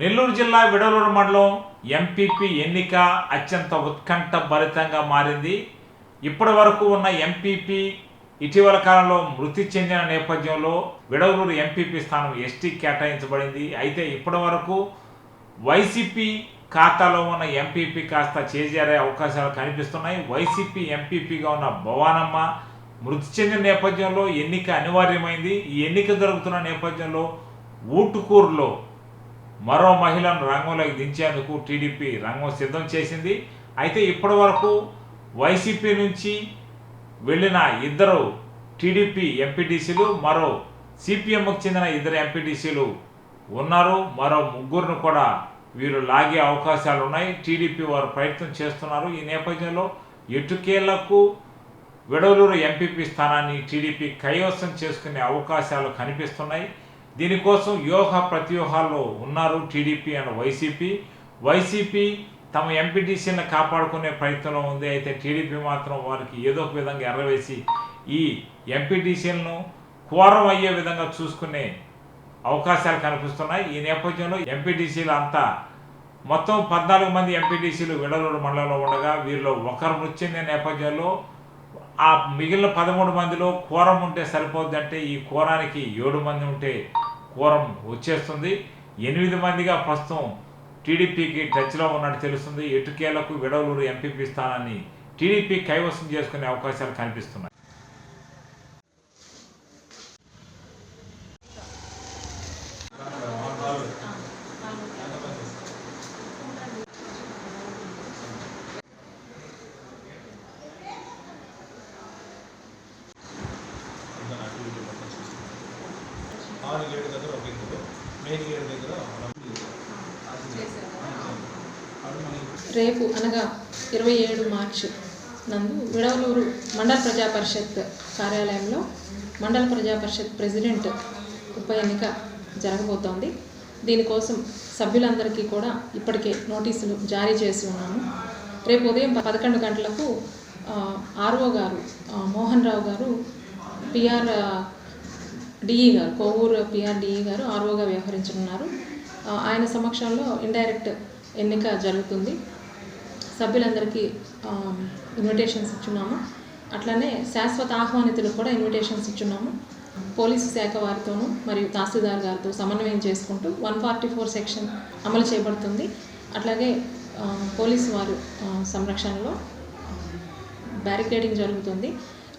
నెల్లూరు జిల్లా విడలూరు మండలం ఎంపీపీ ఎన్నిక అత్యంత ఉత్కంఠ భరితంగా మారింది. ఇప్పటి వరకు ఉన్న ఎంపీపీ ఇటీవల కాలంలో మృతి చెందిన నేపథ్యంలో విడవలూరు ఎంపీపీ స్థానం ఎస్టీ కేటాయించబడింది. అయితే ఇప్పటి వరకు వైసీపీ ఖాతాలో ఉన్న ఎంపీపీ కాస్త చేజారే అవకాశాలు కనిపిస్తున్నాయి. వైసీపీ ఎంపీపీగా ఉన్న భవానమ్మ మృతి చెందిన నేపథ్యంలో ఎన్నిక అనివార్యమైంది. ఈ ఎన్నిక జరుగుతున్న నేపథ్యంలో ఊటుకూరులో మరో మహిళను రంగంలోకి దించేందుకు టీడీపీ రంగం సిద్ధం చేసింది. అయితే ఇప్పటి వరకు వైసీపీ నుంచి వెళ్ళిన ఇద్దరు టీడీపీ ఎంపీటీసీలు మరో సిపిఎంకు చెందిన ఇద్దరు ఎంపీటీసీలు ఉన్నారు. మరో ముగ్గురును కూడా వీరు లాగే అవకాశాలు ఉన్నాయి. టీడీపీ వారు ప్రయత్నం చేస్తున్నారు. ఈ నేపథ్యంలో ఎటుకేళ్ళకు విడవలూరు ఎంపీపీ స్థానాన్ని టీడీపీ కైవసం చేసుకునే అవకాశాలు కనిపిస్తున్నాయి. దీనికోసం వ్యూహ ప్రత్యూహాల్లో ఉన్నారు టీడీపీ అండ్ వైసీపీ. వైసీపీ తమ ఎంపీటీసీని కాపాడుకునే ప్రయత్నంలో ఉంది. అయితే టీడీపీ మాత్రం వారికి ఏదో ఒక విధంగా ఎర్రవేసి ఈ ఎంపీటీసీలను కోరం అయ్యే విధంగా చూసుకునే అవకాశాలు కనిపిస్తున్నాయి. ఈ నేపథ్యంలో ఎంపీటీసీలు అంతా మొత్తం పద్నాలుగు మంది ఎంపీటీసీలు విడలూరు మండలంలో ఉండగా వీరిలో ఒకరు మృతి చెందిన నేపథ్యంలో ఆ మిగిలిన పదమూడు మందిలో కూరం ఉంటే సరిపోద్ది అంటే ఈ కూరానికి ఏడు మంది ఉంటే కూరం వచ్చేస్తుంది. ఎనిమిది మందిగా ప్రస్తుతం టీడీపీకి టచ్లో ఉన్నట్టు తెలుస్తుంది. ఎటుకేలకు విడవలూరు ఎంపీపీ స్థానాన్ని టీడీపీ కైవసం చేసుకునే అవకాశాలు కనిపిస్తున్నాయి. ఆరు గేట్ దగ్గర ఒక ఇద్దరు మెయిన్ గేట్ దగ్గర రేపు అనగా ఇరవై ఏడు మార్చి నందు విడవలూరు మండల ప్రజా పరిషత్ కార్యాలయంలో మండల ప్రజా పరిషత్ ప్రెసిడెంట్ ఉప ఎన్నిక జరగబోతోంది. దీనికోసం సభ్యులందరికీ కూడా ఇప్పటికే నోటీసులు జారీ చేసి ఉన్నాము. రేపు ఉదయం పదకొండు గంటలకు ఆర్ఓ గారు మోహన్ రావు గారు పిఆర్ డిఈ గారు కోవూరు పిఆర్ డిఈ గారు ఆర్ఓగా వ్యవహరించనున్నారు. ఆయన సమక్షంలో ఇండైరెక్ట్ ఎన్నిక జరుగుతుంది. సభ్యులందరికీ ఇన్విటేషన్స్ ఇచ్చున్నాము. అట్లనే శాశ్వత ఆహ్వానితులకు కూడా ఇన్విటేషన్స్ ఇచ్చున్నాము. పోలీసు శాఖ వారితోనూ మరియు తహసీల్దార్ గారితో సమన్వయం చేసుకుంటూ వన్ ఫార్టీ ఫోర్ సెక్షన్ అమలు చేయబడుతుంది అట్లాగే పోలీసు వారు సంరక్షణలో బ్యారికేడింగ్ జరుగుతుంది.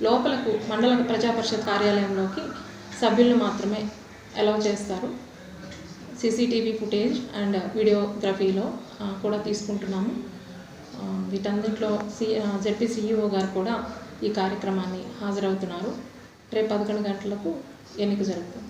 లోపలకు మండల ప్రజా పరిషత్ కార్యాలయంలోకి సభ్యులను మాత్రమే అలౌ చేస్తారు. సీసీటీవీ ఫుటేజ్ అండ్ వీడియోగ్రఫీలో కూడా తీసుకుంటున్నాము. ఆ, వీటన్నిటిలో సి జెడ్పీ సిఇఓ గారు కూడా ఈ కార్యక్రమాన్ని హాజరవుతున్నారు. రేపు పదకొండు గంటలకు ఎన్నిక జరుగుతుంది.